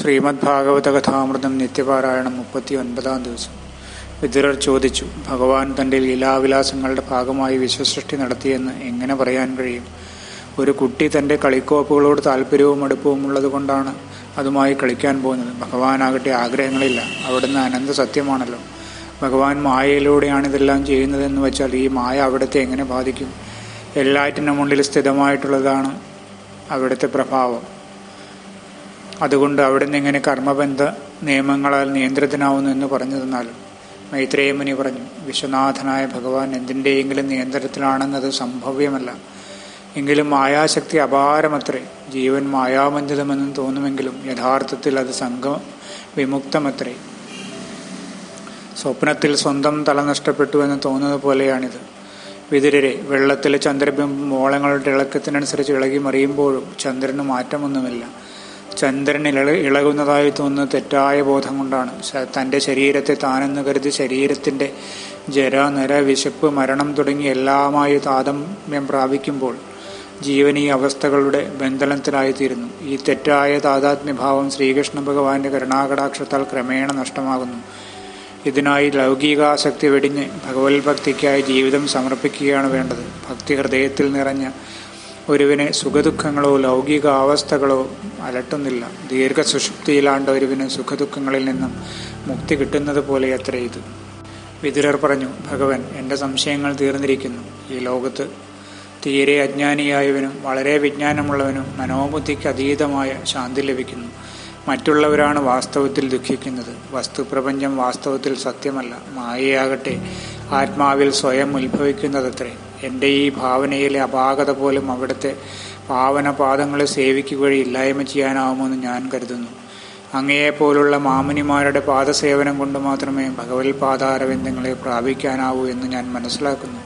ശ്രീമദ് ഭാഗവത കഥാമൃതം നിത്യപാരായണം മുപ്പത്തി ഒൻപതാം ദിവസം. വിതുരർ ചോദിച്ചു ഭഗവാൻ തന്റെ ലീലാവിലാസങ്ങളുടെ ഭാഗമായി വിശ്വസൃഷ്ടി നടത്തിയെന്ന് എങ്ങനെ പറയാൻ കഴിയും? ഒരു കുട്ടി തന്റെ കളിക്കോപ്പുകളോട് താല്പര്യവും അടുപ്പവും ഉള്ളത് കൊണ്ടാണ് അതുമായി കളിക്കാൻ പോകുന്നത്. ഭഗവാനാകട്ടെ ആഗ്രഹങ്ങളില്ല. അവിടുന്ന് അനന്ത സത്യമാണല്ലോ. ഭഗവാൻ മായയിലൂടെയാണ് ഇതെല്ലാം ചെയ്യുന്നതെന്ന് വെച്ചാൽ ഈ മായ അവിടുത്തെ എങ്ങനെ ബാധിക്കും? എല്ലാറ്റിനും മുന്നിൽ സ്ഥിതമായിട്ടുള്ളതാണ് അവിടുത്തെ പ്രഭാവം. അതുകൊണ്ട് അവിടെ നിന്ന് എങ്ങനെ കർമ്മബന്ധ നിയമങ്ങളാൽ നിയന്ത്രിതനാവുന്നു എന്ന് പറഞ്ഞു തന്നാലും മൈത്രേയമുനി പറഞ്ഞു വിശ്വനാഥനായ ഭഗവാൻ എന്തിന്റെയെങ്കിലും നിയന്ത്രണത്തിലാണെന്നത് സംഭവ്യമല്ല. എങ്കിലും മായാശക്തി അപാരമത്രേ. ജീവൻ മായാമഞ്ജിതമെന്നും തോന്നുമെങ്കിലും യഥാർത്ഥത്തിൽ അത് സംഘ വിമുക്തമത്രേ. സ്വപ്നത്തിൽ സ്വന്തം തല നഷ്ടപ്പെട്ടു എന്ന് തോന്നുന്നത് പോലെയാണിത്. വിതിരരെ വെള്ളത്തിലെ ചന്ദ്രബിംബം മോളങ്ങളുടെ ഇളക്കത്തിനനുസരിച്ച് ഇളകി മറിയുമ്പോഴും ചന്ദ്രന് മാറ്റമൊന്നുമില്ല. ചന്ദ്രൻ ഇള ഇളകുന്നതായി തോന്നുന്ന തെറ്റായ ബോധം കൊണ്ടാണ് തന്റെ ശരീരത്തെ താനെന്ന് കരുതി ശരീരത്തിന്റെ ജര നര വിശപ്പ് മരണം തുടങ്ങി എല്ലാമായി താതമ്യം പ്രാപിക്കുമ്പോൾ ജീവൻ ഈ അവസ്ഥകളുടെ ബന്ധനത്തിലായിത്തീരുന്നു. ഈ തെറ്റായ താതാത്മ്യഭാവം ശ്രീകൃഷ്ണ ഭഗവാന്റെ കരുണാകടാക്ഷത്താൽ ക്രമേണ നഷ്ടമാകുന്നു. ഇതിനായി ലൗകികാസക്തി വെടിഞ്ഞ് ഭഗവത് ഭക്തിക്കായി ജീവിതം സമർപ്പിക്കുകയാണ് വേണ്ടത്. ഭക്തി ഹൃദയത്തിൽ നിറഞ്ഞ ഒരുവിനെ സുഖദുഃഖങ്ങളോ ലൗകിക അവസ്ഥകളോ അലട്ടുന്നില്ല. ദീർഘ സുഷുപ്തിയിലാണ്ട് ഒരുവിന് സുഖദുഃഖങ്ങളിൽ നിന്നും മുക്തി കിട്ടുന്നത് പോലെ അത്ര ഇത്. വിതുരർ പറഞ്ഞു ഭഗവൻ എന്റെ സംശയങ്ങൾ തീർന്നിരിക്കുന്നു. ഈ ലോകത്ത് തീരെ അജ്ഞാനിയായവനും വളരെ വിജ്ഞാനമുള്ളവനും മനോബുദ്ധിക്ക് അതീതമായ ശാന്തി ലഭിക്കുന്നു. മറ്റുള്ളവരാണ് വാസ്തവത്തിൽ ദുഃഖിക്കുന്നത്. വസ്തുപ്രപഞ്ചം വാസ്തവത്തിൽ സത്യമല്ല. മായയാകട്ടെ ആത്മാവിൽ സ്വയം ഉത്ഭവിക്കുന്നതത്രേ. എന്റെ ഈ ഭാവനയിലെ അപാകത പോലും അവിടുത്തെ പാവന പാദങ്ങളെ സേവിക്കുക വഴി ഇല്ലായ്മ ചെയ്യാനാവുമെന്ന് ഞാൻ കരുതുന്നു. അങ്ങയെപ്പോലുള്ള മാമുനിമാരുടെ പാദസേവനം കൊണ്ട് മാത്രമേ ഭഗവത് പാദാരവിന്ദങ്ങളെ പ്രാപിക്കാനാവൂ എന്ന് ഞാൻ മനസ്സിലാക്കുന്നു.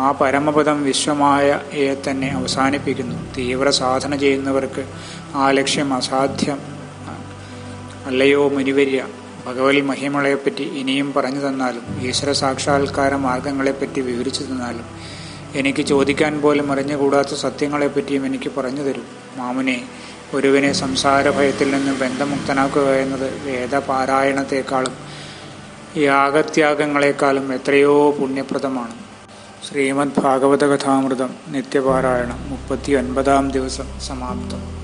ആ പരമപദം വിശ്വമായയെ തന്നെ അവസാനിപ്പിക്കുന്നു. തീവ്ര സാധന ചെയ്യുന്നവർക്ക് ആ ലക്ഷ്യം അസാധ്യം. അല്ലയോ മുനിവര്യ ഭഗവത് മഹിമളയെപ്പറ്റി ഇനിയും പറഞ്ഞു തന്നാലും ഈശ്വര സാക്ഷാത്കാര മാർഗങ്ങളെപ്പറ്റി വിവരിച്ചു തന്നാലും എനിക്ക് ചോദിക്കാൻ പോലും അറിഞ്ഞുകൂടാത്ത സത്യങ്ങളെപ്പറ്റിയും എനിക്ക് പറഞ്ഞു തരും. മാമുനെ ഒരുവിനെ സംസാര ഭയത്തിൽ നിന്ന് ബന്ധമുക്തനാക്കുക എന്നത് വേദപാരായണത്തെക്കാളും യാഗത്യാഗങ്ങളെക്കാളും എത്രയോ പുണ്യപ്രദമാണ്. ശ്രീമദ് ഭാഗവത കഥാമൃതം നിത്യപാരായണം മുപ്പത്തി ഒൻപതാം ദിവസം സമാപ്തം.